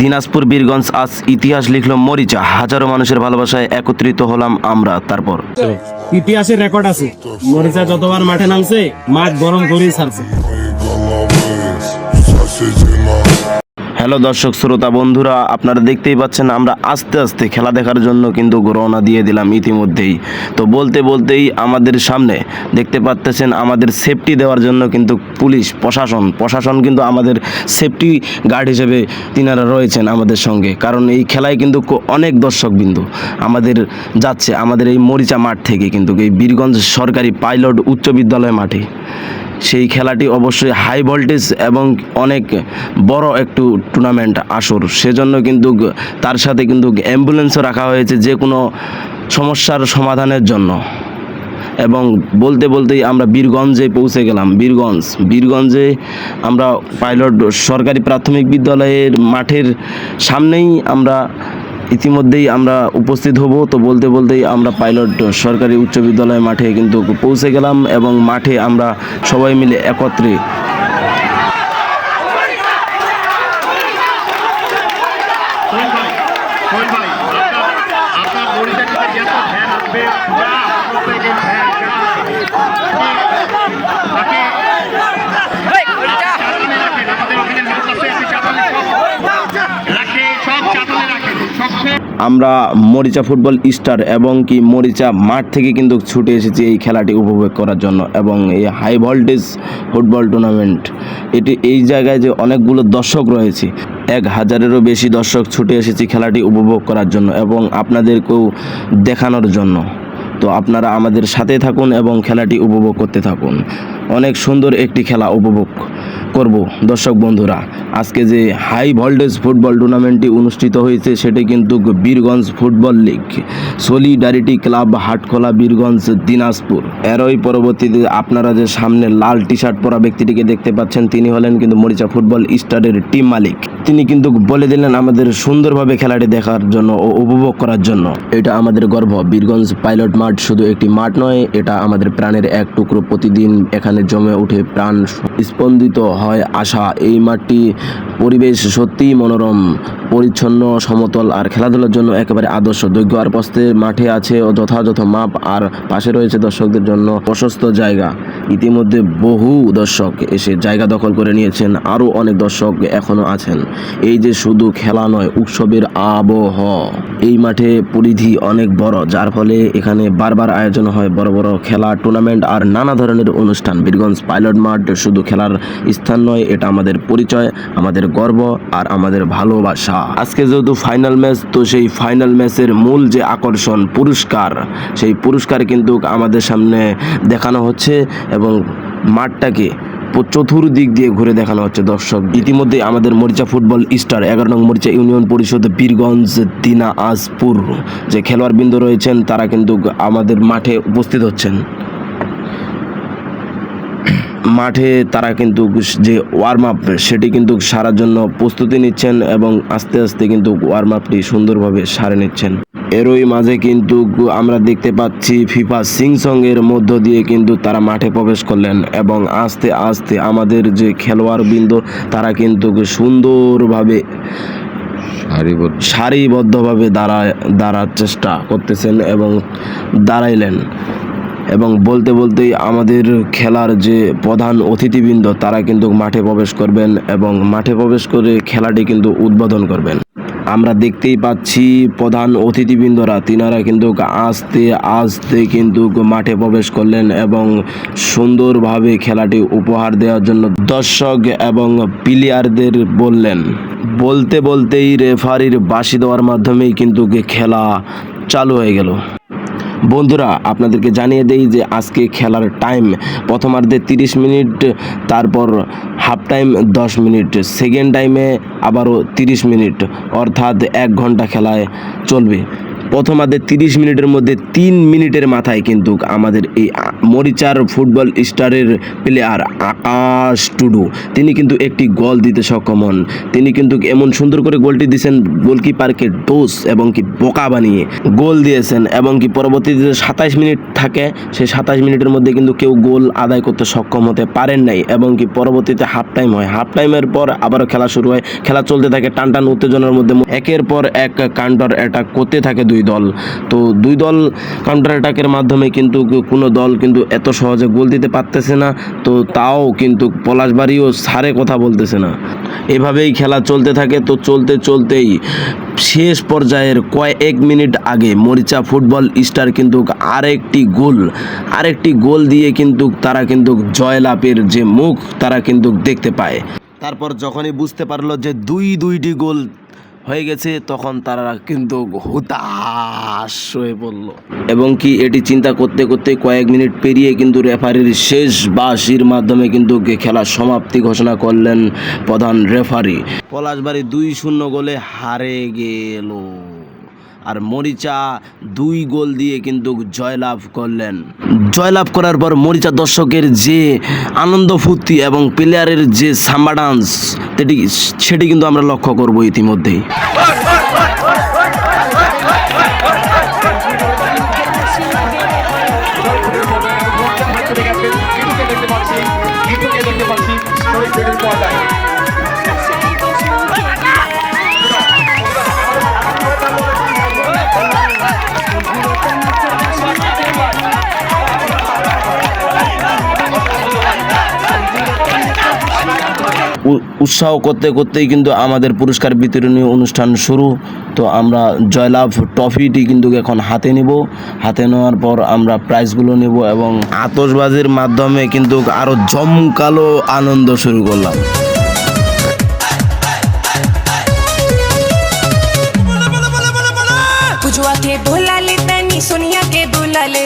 দিনাজপুর বীরগঞ্জ আজ ইতিহাস লিখল মরিচা। হাজারো মানুষের ভালোবাসায় একত্রিত হলাম আমরা তারপর। ইতিহাসের রেকর্ড আছে। মরিচা যতবার মাঠে নামছে মাঠ গরম করেই ছাড়ছে। হ্যালো দর্শক শ্রোতা বন্ধুরা, আপনারা দেখতেই পাচ্ছেন আমরা আস্তে আস্তে খেলা দেখার জন্য কিন্তু রওনা দিয়ে দিলাম ইতিমধ্যেই। তো বলতে বলতেই আমাদের সামনে দেখতে পাচ্তেছেন আমাদের সেফটি দেওয়ার জন্য কিন্তু পুলিশ, প্রশাসন। প্রশাসন কিন্তু আমাদের সেফটি গার্ড হিসেবে তিনারা রয়েছেন আমাদের সঙ্গে। কারণ এই খেলায় কিন্তু অনেক দর্শক বিন্দু আমাদের যাচ্ছে, আমাদের এই মরিচা মাঠ থেকে কিন্তু, এই বীরগঞ্জ সরকারি পাইলট উচ্চ বিদ্যালয় মাঠে। সেই খেলাটি অবশ্যই হাই ভোল্টেজ এবং অনেক বড় একটু টুর্নামেন্ট আসর। সেজন্য কিন্তু তার সাথে কিন্তু অ্যাম্বুলেন্সও রাখা হয়েছে যে কোনো সমস্যার সমাধানের জন্য। এবং বলতে বলতেই আমরা বীরগঞ্জে পৌঁছে গেলাম। বীরগঞ্জ, বীরগঞ্জে আমরা পাইলট সরকারি প্রাথমিক বিদ্যালয়ের মাঠের সামনেই আমরা ইতিমধ্যেই আমরা উপস্থিত হব। তো বলতে বলতেই আমরা পাইলট সরকারি উচ্চ বিদ্যালয় মাঠে কিন্তু পৌঁছে গেলাম এবং মাঠে আমরা সবাই মিলে একত্রে আমরা মরিচা ফুটবল স্টার এবং কি মরিচা মাঠ থেকে কিন্তু ছুটে এসেছি এই খেলাটি উপভোগ করার জন্য এবং এই হাই ভোল্টেজ ফুটবল টুর্নামেন্ট এটি এই জায়গায় যে অনেকগুলো দর্শক রয়েছে, এক হাজারেরও বেশি দর্শক ছুটে এসেছি খেলাটি উপভোগ করার জন্য এবং আপনাদেরকেও দেখানোর জন্য। তো আপনারা আমাদের সাথে থাকুন এবং খেলাটি উপভোগ করতে থাকুন। অনেক সুন্দর একটি খেলা উপভোগ। করব, দর্শক বন্ধুরা। আজকে যে হাই ভোল্টেজ ফুটবল টুর্নামেন্টটি অনুষ্ঠিত হয়েছে, সেটি কিন্তু Birganj football league solidarity club Hatkhola, Birganj, Dinajpur. এরই পরবর্তীতে আপনারা যে সামনে লাল টি শার্ট পরা ব্যক্তিটিকে দেখতে পাচ্ছেন, তিনি হলেন কিন্তু মরিচা ফুটবল স্টারের টিম মালিক। তিনি কিন্তু বলে দিলেন আমাদের সুন্দরভাবে খেলাটি দেখার জন্য ও উপভোগ করার জন্য। এটা আমাদের গর্ব। বীরগঞ্জ পাইলট মাঠ শুধু একটি মাঠ নয়, এটা আমাদের প্রাণের এক টুকরো প্রতিদিন এখানে জমে উঠে প্রাণ স্পন্দিত হয় আশা। এই মাঠটি পরিবেশ সত্যিই মনোরম, পরিচ্ছন্ন, সমতল আর খেলাধুলার জন্য একেবারে আদর্শ। দৈর্ঘ্য আর প্রস্থে মাঠে আছে যথাযথ মাপ আর পাশে রয়েছে দর্শকদের জন্য প্রশস্ত জায়গা। ইতিমধ্যে বহু দর্শক এসে জায়গা দখল করে নিয়েছেন, আরও অনেক দর্শক এখনও আছেন। এই যে শুধু খেলা নয়, উৎসবের আবহ। এই মাঠে পরিধি অনেক বড়, যার ফলে এখানে বারবার আয়োজন হয় বড় বড় খেলা, টুর্নামেন্ট আর নানা ধরনের অনুষ্ঠান। বীরগঞ্জ পাইলট মাঠ শুধু খেলার স্থান নয়, এটা আমাদের পরিচয়, আমাদের গর্ব আর আমাদের ভালোবাসা। আজকে যেহেতু ফাইনাল ম্যাচ তো সেই ফাইনাল ম্যাচের মূল যে আকর্ষণ, পুরস্কার, সেই পুরস্কার কিন্তু আমাদের সামনে দেখানো হচ্ছে এবং মাঠটাকে চতুর্দিক দিয়ে ঘুরে দেখানো হচ্ছে দর্শক। ইতিমধ্যে আমাদের মরিচা ফুটবল স্টার এগারো নং মরিচা ইউনিয়ন পরিষদ বীরগঞ্জ দিনা আজপুর যে খেলোয়াড়বৃন্দ রয়েছেন, তারা কিন্তু আমাদের মাঠে উপস্থিত হচ্ছেন। মাঠে তারা কিন্তু যে ওয়ার্ম আপ সেটি কিন্তু সারার জন্য প্রস্তুতি নিচ্ছেন এবং আস্তে আস্তে কিন্তু ওয়ার্ম আপটি সুন্দরভাবে সারে নিচ্ছেন। এরই মাঝে কিন্তু আমরা দেখতে পাচ্ছি ফিফা সিংসংয়ের মধ্য দিয়ে কিন্তু তারা মাঠে প্রবেশ করলেন এবং আস্তে আস্তে আমাদের যে খেলোয়াড়বৃন্দ তারা কিন্তু সুন্দরভাবে সারিবদ্ধভাবে দাঁড়ায় দাঁড়ার চেষ্টা করতেছেন এবং দাঁড়াইলেন। এবং বলতে বলতেই আমাদের খেলার যে প্রধান অতিথিবৃন্দ, তারা কিন্তু মাঠে প্রবেশ করবেন এবং মাঠে প্রবেশ করে খেলাটি কিন্তু উদ্বোধন করবেন। আমরা দেখতেই পাচ্ছি প্রধান অতিথিবৃন্দরা, তিনারা কিন্তু আস্তে আস্তে কিন্তু মাঠে প্রবেশ করলেন এবং সুন্দরভাবে খেলাটি উপহার দেওয়ার জন্য দর্শক এবং প্লেয়ারদের বললেন। বলতে বলতেই রেফারির বাসি দেওয়ার মাধ্যমেই কিন্তু খেলা চালু হয়ে গেল। বন্ধুরা, আপনাদেরকে জানিয়ে দেই যে আজকে খেলার টাইম প্রথমার্ধে তিরিশ মিনিট, তারপর হাফ টাইম দশ মিনিট সেকেন্ড টাইমে আবারও তিরিশ মিনিট, অর্থাৎ এক ঘণ্টা খেলায় চলবে। প্রথমার্ধে তিরিশ মিনিটের মধ্যে তিন মিনিটের মাথায় কিন্তু আমাদের এই মরিচার ফুটবল স্টারের প্লেয়ার আকাশ টুডু। তিনি কিন্তু একটি গোল দিতে সক্ষম হন। তিনি কিন্তু এমন সুন্দর করে গোলটি দিয়েছেন গোলকিপারকে ডোস এবং কি বোকা বানিয়ে গোল দিয়েছেন এবং কি পরবর্তীতে সাতাশ মিনিট থাকে সেই সাতাশ মিনিটের মধ্যে কিন্তু কেউ গোল আদায় করতে সক্ষম হতে পারেন নাই এবং কি পরবর্তীতে হাফ টাইম হয়। হাফ টাইমের পর আবারও খেলা শুরু হয়। খেলা চলতে থাকে টান টান উত্তেজনার মধ্যে। একের পর এক কাউন্টার অ্যাটাক করতে থাকে দুই দল। তো দুই দল কাউন্টার অ্যাটাকের মাধ্যমে কিন্তু কোনো দল কিন্তু এত সহজে গোল দিতে পারতেছে না। তো তাও কিন্তু পলাশবাড়িও সারে কথা বলতেছে না। এভাবেই খেলা চলতে থাকে। তো চলতে চলতেই শেষ পর্যায়ের কয়েক মিনিট আগে মরিচা ফুটবল স্টার কিন্তু আরেকটি গোল আরেকটি গোল দিয়ে কিন্তু তারা কিন্তু জয়লাভের যে মুখ তারা কিন্তু দেখতে পায়। তারপর যখনই বুঝতে পারল যে দুই দুইটি গোল হয়ে গেছে, তখন তারা কিন্তু হুতাশ হয়ে পড়ল। এবং কি এটি চিন্তা করতে করতে কয়েক মিনিট পেরিয়ে কিন্তু রেফারির শেষ বাসির মাধ্যমে কিন্তু খেলার সমাপ্তি ঘোষণা করলেন প্রধান রেফারি। পলাশবাড়ি দুই শূন্য গোলে হারে গেল। আর মরিচা দুই গোল দিয়ে কিন্তু জয়লাভ করলেন। জয়লাভ করার পর মরিচা দর্শকের যে আনন্দ, ফুর্তি এবং প্লেয়ারের যে সাম্বা ডান্স, সেটি সেটি কিন্তু আমরা লক্ষ্য করব ইতিমধ্যেই। উৎসাহ করতে করতেই কিন্তু আমাদের পুরস্কার বিতরণী অনুষ্ঠান শুরু। তো আমরা জয়লাভ ট্রফিটি কিন্তু এখন হাতে নিব। হাতে নেওয়ার পর আমরা প্রাইজগুলো নেব এবং আতসবাজির মাধ্যমে কিন্তু আরও জমকালো আনন্দ শুরু করলাম। ভোলালে তানি সোনিয়াকে দুলালে।